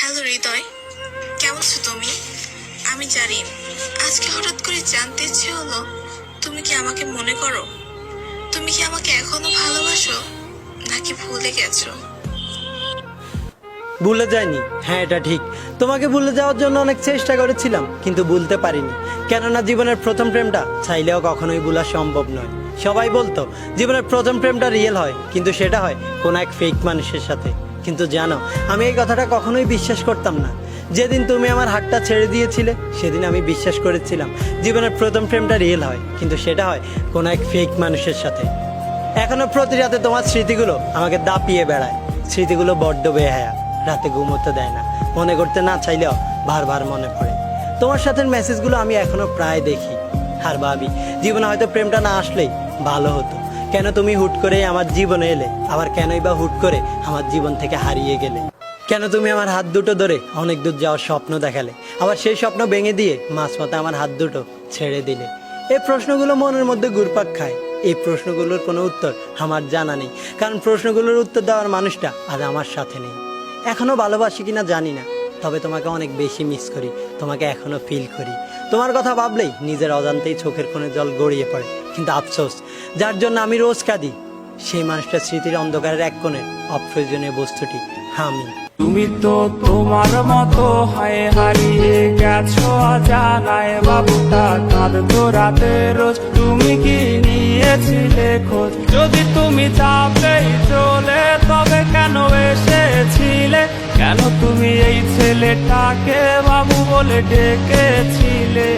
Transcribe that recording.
Hello হৃদয়, কেমন আছো তুমি? আমি জানি, আজকে হঠাৎ করে জানতে ইচ্ছে হলো, তুমি কি আমাকে মনে করো? তুমি কি আমাকে এখনও ভালোবাসো, নাকি ভুলে গেছো? ভুলে যায়নি হ্যাঁ এটা ঠিক। তোমাকে ভুলে যাওয়ার জন্য অনেক চেষ্টা করেছিলাম, কিন্তু ভুলতে পারিনি। কেননা জীবনের প্রথম প্রেমটা চাইলেও কখনোই ভুলা সম্ভব নয়। সবাই বলতো, জীবনের প্রথম প্রেমটা রিয়েল হয়, কিন্তু সেটা হয় কোনো এক ফেক মানুষের সাথে। কিন্তু জানো, আমি এই কথাটা কখনোই বিশ্বাস করতাম না। যেদিন তুমি আমার হাতটা ছেড়ে দিয়েছিলে, সেদিন আমি বিশ্বাস করেছিলাম, জীবনের প্রথম প্রেমটা রিয়েল হয়, কিন্তু সেটা হয় কোনো এক ফেক মানুষের সাথে। এখনও প্রতি রাতে তোমার স্মৃতিগুলো আমাকে দাপিয়ে বেড়ায়। স্মৃতিগুলো বড্ড বেহায়া, রাতে ঘুমোতে দেয় না, মনে করতে না চাইলেও বারবার মনে পড়ে। তোমার সাথে মেসেজগুলো আমি এখনও প্রায় দেখি। আর ভাবি, জীবনে হয়তো প্রেমটা না আসলেই ভালো হতো। কেন তুমি হুট করে আমার জীবনে এলে? আবার কেনই বা হুট করে আমার জীবন থেকে হারিয়ে গেলে? কেন তুমি আমার হাত দুটো ধরে অনেক দূর যাওয়ার স্বপ্ন দেখালে? আবার সেই স্বপ্ন ভেঙে দিয়ে মাঝপথে আমার হাত দুটো ছেড়ে দিলে? এই প্রশ্নগুলো মনের মধ্যে ঘুরপাক খায়। এই প্রশ্নগুলোর কোনো উত্তর আমার জানা নেই। কারণ প্রশ্নগুলোর উত্তর দেওয়ার মানুষটা আজ আমার সাথে নেই। এখনও ভালোবাসি কিনা জানি না। তবে তোমাকে অনেক বেশি মিস করি। তোমাকে এখনও ফিল করি। তোমার কথা ভাবলেই নিজের অজান্তেই চোখের কোণে জল গড়িয়ে পড়ে। কিন্তু আফসোস যার জন্য আমি রোজ কাঁদি। সেই মানুষটার স্মৃতির অন্ধকারের এক কোণে অপ্রয়োজনীয় বস্তুটি। আমি তুমি তো তোমার মতো হয় হারিয়ে গেছো জানায় বাবুটা, কাঁদতো রাতে রোজ। তুমি কি নিয়েছিলে খোঁজ? যদি তুমি চাপেই চলে, তবে কেন এসেছিলে? কেন তুমি এই ছেলেটাকে বাবু বলে ডেকেছিলে?